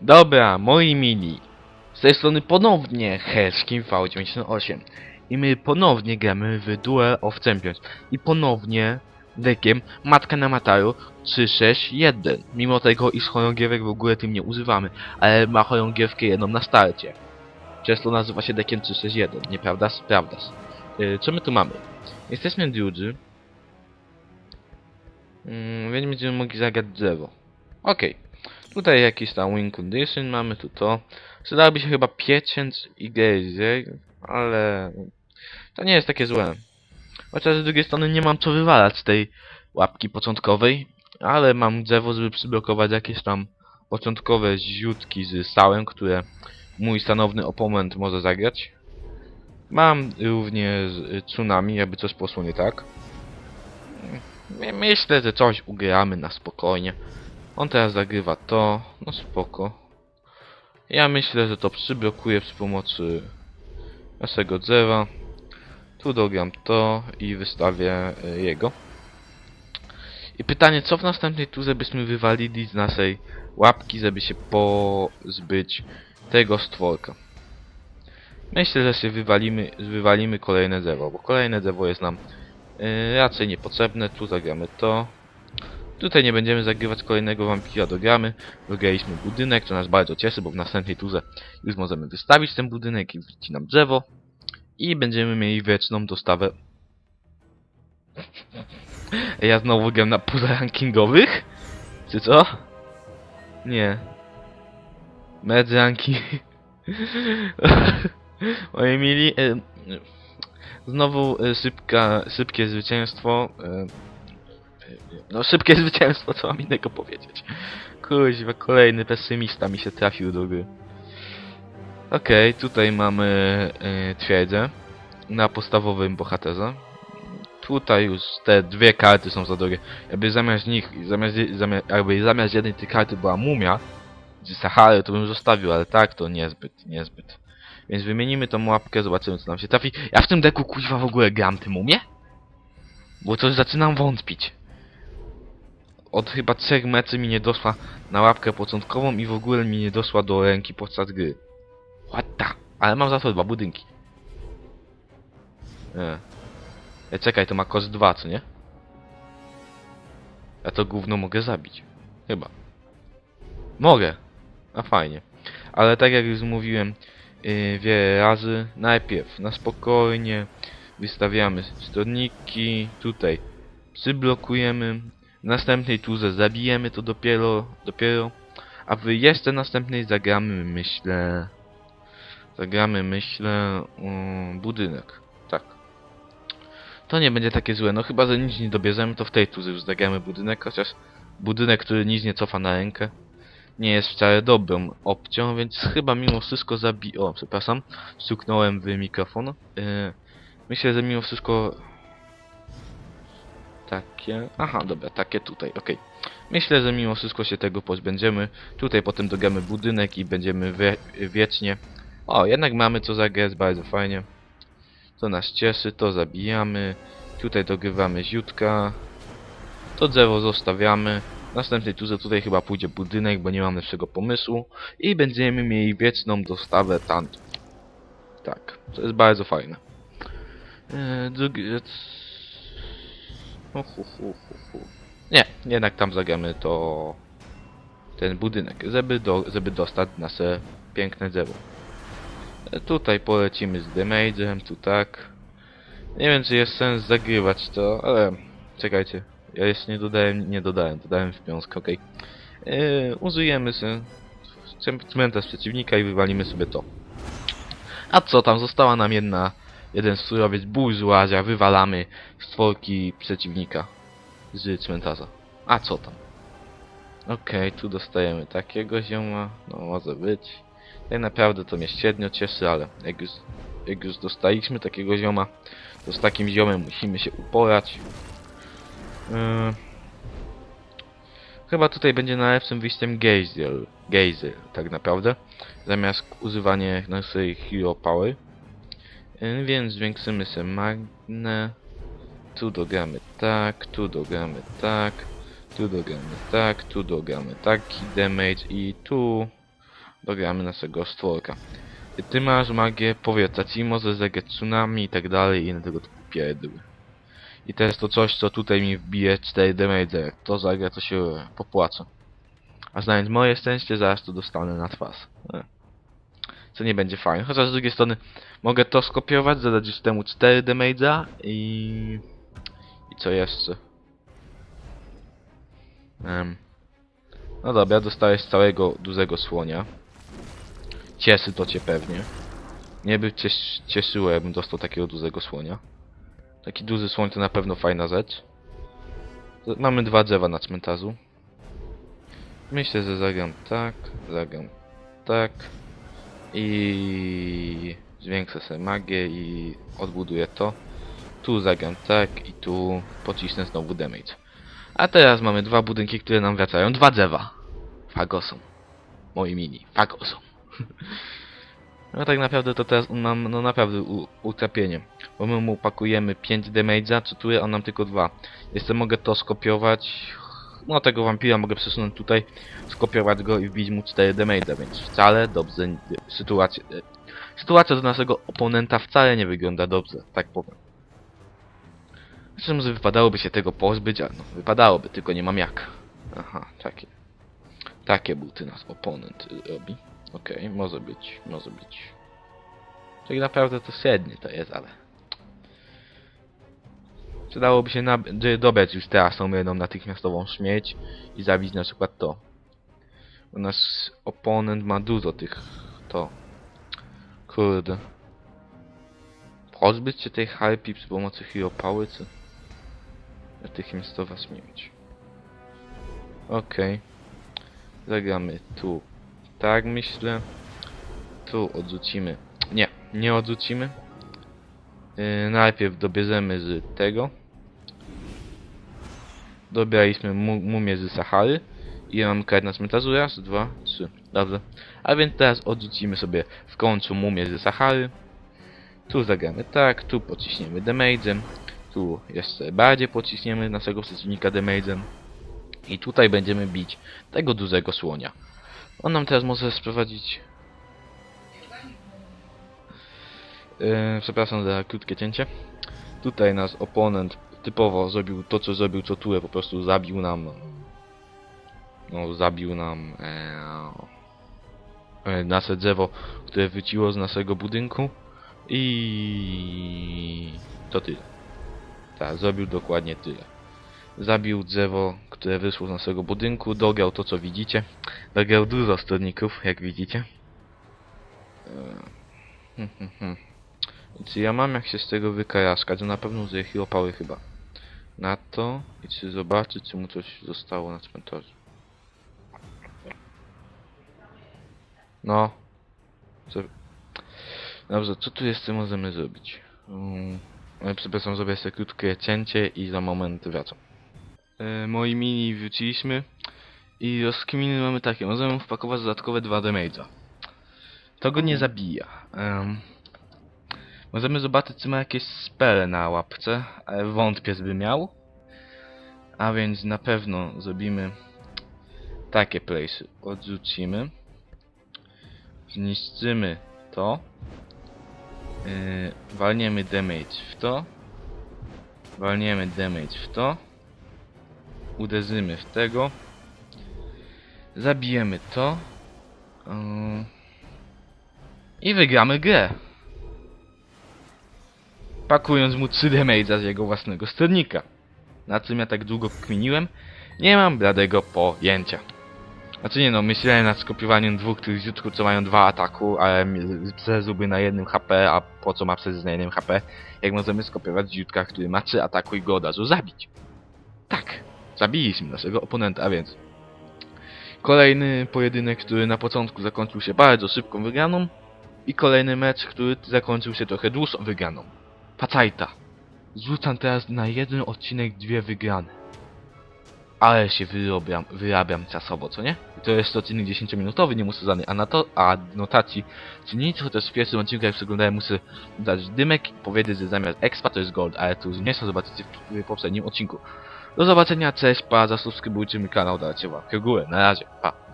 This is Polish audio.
Dobra, moi mili. Z tej strony ponownie Heskin V98 i my ponownie gramy w Duel of Champions. I ponownie dekiem Matka na Mataru 361 mimo tego iż chorągiewek w ogóle tym nie używamy ale ma chorągiewkę jedną na starcie. Przez to nazywa się dekiem 361 nieprawdaż? Prawdaż yy, co my tu mamy? jesteśmy Druidzy mm, więc będziemy mogli zagrać drzewo. Okej Tutaj jakiś tam win condition mamy, tu to. Przydałoby się chyba pieczęć i gejzer, ale to nie jest takie złe. Chociaż z drugiej strony nie mam co wywalać z tej łapki początkowej, ale mam drzewo, żeby przyblokować jakieś tam początkowe ziutki z sałem, które mój stanowny oponent może zagrać. Mam również tsunami, jakby coś poszło nie tak. My- Myślę, że coś ugramy na spokojnie. On teraz zagrywa to, no spoko. Ja myślę, że to przyblokuję przy pomocy naszego drzewa. Tu dogram to i wystawię y, jego. I pytanie, co w następnej turze byśmy wywalili z naszej łapki, żeby się pozbyć tego stworka. Myślę, że się wywalimy, wywalimy kolejne drzewo, bo kolejne drzewo jest nam y, raczej niepotrzebne. Tu zagramy to. Tutaj nie będziemy zagrywać kolejnego wampira do gramy. Wygraliśmy budynek, co nas bardzo cieszy, bo w następnej turze już możemy wystawić ten budynek i wróci nam drzewo. I będziemy mieli wieczną dostawę. Ja znowu gram na puzę rankingowych? Czy co? Nie. Med ranking. Moi mili, e, znowu e, szybka, szybkie zwycięstwo. No szybkie zwycięstwo, co mam innego powiedzieć. Kuźwa, kolejny pesymista mi się trafił do gry. Okej, tutaj mamy y, twierdzę na podstawowym bohaterze. Tutaj już te dwie karty są za drogie. Jakby zamiast nich, zamiast, zamiast, jakby zamiast jednej tej karty była mumia, czy Sahary, to bym zostawił, ale tak to niezbyt, niezbyt. Więc wymienimy tą łapkę, zobaczymy co nam się trafi. Ja w tym deku kuźwa w ogóle gram ty mumie? Bo coś zaczynam wątpić od chyba trzech meczy mi nie doszła na łapkę początkową i w ogóle mi nie doszła do ręki podczas gry. What the? Ale mam za to dwa budynki. Nie. E, czekaj, to ma koszt 2, co nie? Ja to gówno mogę zabić. Chyba. Mogę. A fajnie. Ale tak jak już mówiłem yy, wiele razy, najpierw na spokojnie wystawiamy stroniki, tutaj przyblokujemy, w następnej turze zabijemy to dopiero, dopiero, a w jeszcze następnej zagramy, myślę, zagramy, myślę, um, budynek, tak. To nie będzie takie złe, no chyba, że nic nie dobierzemy, to w tej turze już zagramy budynek, chociaż budynek, który nic nie cofa na rękę, nie jest wcale dobrą opcją, więc chyba mimo wszystko zabi... O, przepraszam, stuknąłem w mikrofon. Yy, myślę, że mimo wszystko takie... Aha, dobra, takie tutaj, okej. Myślę, że mimo wszystko się tego pozbędziemy. Tutaj potem dogramy budynek i będziemy wie wiecznie... O, jednak mamy co zagrać, bardzo fajnie. To nas cieszy, to zabijamy. Tutaj dogrywamy ziutka. To drzewo zostawiamy. W następnej turze tutaj chyba pójdzie budynek, bo nie mam lepszego pomysłu. I będziemy mieli wieczną dostawę tantów. Tak, to jest bardzo fajne. Eee, drugi... Nie, jednak tam zagramy to ten budynek, żeby, do, żeby dostać nasze piękne drzewo. E, Tutaj polecimy z damage'em, tu tak. Nie wiem czy jest sens zagrywać to, ale czekajcie. Ja jeszcze nie dodałem, nie dodałem, dodałem w piąskę, okej. Okay. użyjemy sobie cmentarz przeciwnika i wywalimy sobie to. A co tam, została nam jedna jeden surowiec burzłazia, wywalamy stworki przeciwnika z cmentarza. A co tam? Okej, tu dostajemy takiego zioma, no może być. Tak naprawdę to mnie średnio cieszy, ale jak już, jak już dostaliśmy takiego zioma, to z takim ziomem musimy się uporać. Yy... Chyba tutaj będzie najlepszym wyjściem Geyser, Geyser tak naprawdę, zamiast używanie naszej Hero Power. Yy, Więc zwiększymy sobie magnę. Tu dogramy tak, tu dogramy tak, tu dogramy tak, tu dogramy taki damage i tu dogramy naszego stworka. Ty masz magię powietrza, czyli może zagrać tsunami i tak dalej i inne tego typu pierdyły. I to jest to coś, co tutaj mi wbije 4 damage, jak to zagra, to się popłaca. A znając moje szczęście, zaraz to dostanę na twarz. Co nie będzie fajne. Chociaż z drugiej strony mogę to skopiować, zadać już temu 4 damage'a i... I co jeszcze? Em. No dobra, dostałeś całego dużego słonia. Cieszy to cię pewnie. Nie by cię cieszyło, jakbym dostał takiego dużego słonia. Taki duży słoń to na pewno fajna rzecz. Mamy dwa drzewa na cmentarzu. Myślę, że zagram tak, zagram tak. I zwiększę sobie magię i odbuduję to. Tu zagram tak i tu pocisnę znowu damage. A teraz mamy dwa budynki, które nam wracają. Dwa drzewa. Fagosom. Moi mini. Fagosom. No tak naprawdę to teraz nam no naprawdę utrapienie. Bo my mu pakujemy 5 damage'a, czytuję, on nam tylko 2. Jeszcze mogę to skopiować. No tego wampira mogę przesunąć tutaj, skopiować go i wbić mu 4 damage'a, więc wcale dobrze sytuacja. e, Sytuacja do naszego oponenta wcale nie wygląda dobrze, tak powiem. Zresztą może wypadałoby się tego pozbyć, ale no wypadałoby, tylko nie mam jak. Aha, takie. Takie buty nasz oponent y, robi. Okej, może być, może być. Tak naprawdę to średnie to jest, ale... Przydałoby się dobrać już teraz tą jedną natychmiastową śmieć i zabić na przykład to. Bo nasz oponent ma dużo tych... to. Kurde. Pozbyć się tej harpii przy pomocy Hero czy... Natychmiastowa śmierć. Okej. Zagramy tu. Tak myślę. Tu odrzucimy. Nie, nie odrzucimy. Yy, najpierw dobierzemy z tego. Dobieraliśmy mu mumię z Sahary. I mam kartę na cmentarzu. Raz, dwa, trzy. Dobrze. A więc teraz odrzucimy sobie w końcu mumię z Sahary. Tu zagramy tak, tu pociśniemy damage'em. Tu jeszcze bardziej pociśniemy naszego przeciwnika damage'em. I tutaj będziemy bić tego dużego słonia. On nam teraz może sprowadzić... Yy, przepraszam za krótkie cięcie. Tutaj nasz oponent typowo zrobił to, co zrobił co Ture, po prostu zabił nam... No, zabił nam... E, e, nasze drzewo, które wyciło z naszego budynku. I... to tyle. Tak, zrobił dokładnie tyle. Zabił drzewo, które wyszło z naszego budynku, dograł to co widzicie. Dograł dużo stronników, jak widzicie. Eee, hm, hm, hm. Czy ja mam jak się z tego wykaraskać? Na pewno Hero Power chyba. Na to i czy zobaczyć czy mu coś zostało na cmentarzu. No. Co... Dobrze, co tu jeszcze możemy zrobić? Um, przepraszam, zrobię sobie krótkie cięcie i za moment wracam. E, moi mini wróciliśmy i rozkminy mamy takie, możemy wpakować dodatkowe 2 damage'a. To go nie zabija. Em, możemy zobaczyć czy ma jakieś spele na łapce, ale wątpię, żeby miał. A więc na pewno zrobimy takie place. Odrzucimy. Zniszczymy to. Yy, walniemy damage w to. Walniemy damage w to. Uderzymy w tego. Zabijemy to. Yy, I wygramy grę. Pakując mu 3 damage'a z jego własnego sternika. Na czym ja tak długo kminiłem? Nie mam bladego pojęcia. Znaczy nie no, myślałem nad skopiowaniem dwóch tych ziutków, co mają dwa ataku, ale przezuby na jednym HP, a po co ma przezuz na jednym HP, jak możemy skopiować ziutka, który ma 3 ataku i go od razu zabić. Tak, zabiliśmy naszego oponenta, a więc kolejny pojedynek, który na początku zakończył się bardzo szybką wygraną i kolejny mecz, który zakończył się trochę dłuższą wygraną. Pacajta. Rzucam teraz na jeden odcinek dwie wygrane. Ale się wyrobiam, wyrabiam czasowo, co nie? I to jest odcinek 10-minutowy, nie muszę żadnej anato a notacji czy nic, chociaż w pierwszym odcinku jak przeglądałem muszę dać dymek i powiedzieć, że zamiast expa to jest gold, ale tu nie chcę zobaczycie w, poprzednim odcinku. Do zobaczenia, cześć, pa, zasubskrybujcie mój kanał, dajcie łapkę w górę, na razie, pa.